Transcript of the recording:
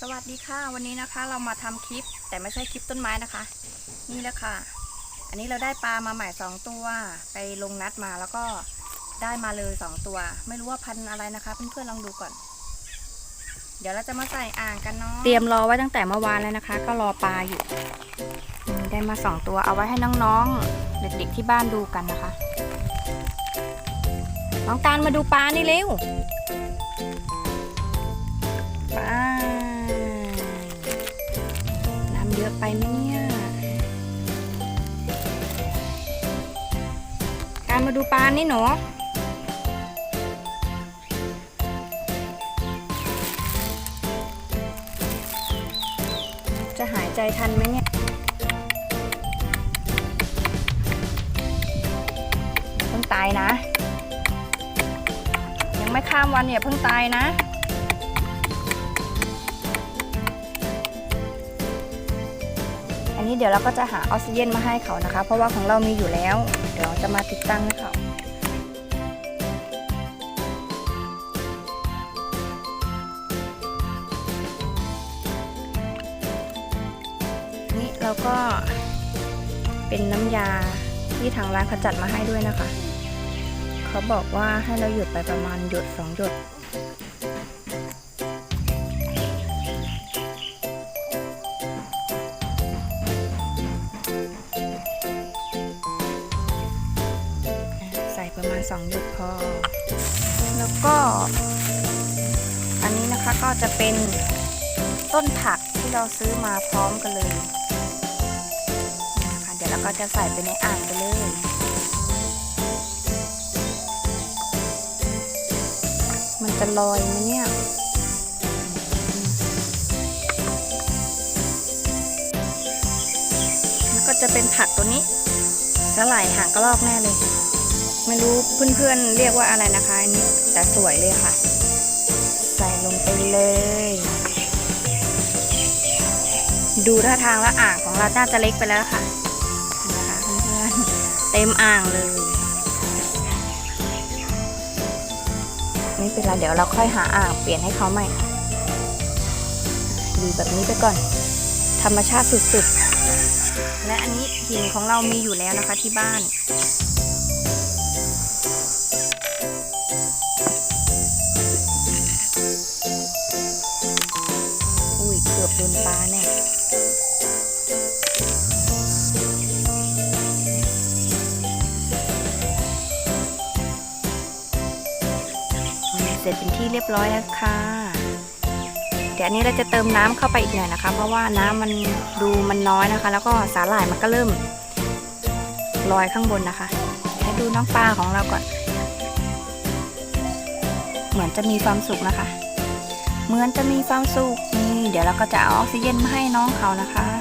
สวัสดีค่ะ วันนี้นะคะเรามาทำคลิปแต่ไม่ใช่คลิปต้นไม้นะคะ นี่แหละค่ะ อันนี้เราได้ปลามาใหม่สองตัว ไปลงนัดมาแล้วก็ได้มาเลยสองตัว ไม่รู้ว่าพันอะไรนะคะเพื่อนๆลองดูก่อน เดี๋ยวเราจะมาใส่อ่างกันเนาะเตรียมรอไว้ตั้งแต่เมื่อวานแล้วนะคะ ก็รอปลาอยู่ได้มาสองตัวเอาไว้ให้น้องๆ เด็กๆที่บ้านดูกันนะคะน้องการมาดูปลานี่เร็ว มาดูปลานี่หนูจะหายใจทันไหมเนี่ยเพิ่งตายนะ ยังไม่ข้ามวันเนี่ยเพิ่งตายนะ นี้เดี๋ยวเราก็จะหาออกซิเจนมาให้เขานะคะ เพราะว่าของเรามีอยู่แล้ว เดี๋ยวจะมาติดตั้งให้เขานี่เราก็เป็นน้ำยาที่ทางร้านเขาจัดมาให้ด้วยนะคะ เขาบอกว่าให้เราหยุดไปประมาณหยดสองหยด ณ2หยดพอ แล้วก็ อันนี้นะคะก็จะเป็นต้นผักที่เราซื้อมาพร้อมกันเลยนะคะเดี๋ยวเราก็จะใส่ไปในอ่างไปเลยมันจะลอยไหมเนี่ยแล้วก็จะเป็นผักตัวนี้สไลด์หางกระรอกแน่เลย ไม่รู้เพื่อนๆเรียกว่าอะไรนะคะอันนี้แต่สวยเลยค่ะ ใส่ลงไปเลย ดูท่าทางแล้วอ่างของเราน่าจะเล็กไปแล้วค่ะนะคะเพื่อนๆเต็มอ่างเลยไม่เป็นไรเดี๋ยวเราค่อยหาอ่างเปลี่ยนให้เขาใหม่ดูแบบนี้ไปก่อน ธรรมชาติสุดๆ และอันนี้หินของเรามีอยู่แล้วนะคะที่บ้าน โดนปลาแน่เสร็จเป็นที่เรียบร้อยแล้วค่ะเดี๋ยวอันนี้เราจะเติมน้ำเข้าไปอีกหน่อยนะคะ เพราะว่าน้ำมันดูมันน้อยนะคะ แล้วก็สาหร่ายมันก็เริ่มลอยข้างบนนะคะให้ดูน้องปลาของเราก่อน เหมือนจะมีความสุขนะคะ เหมือนจะมีความสุขนี่เดี๋ยวเราก็จะเอาออกซิเจนมาให้น้องเขานะคะ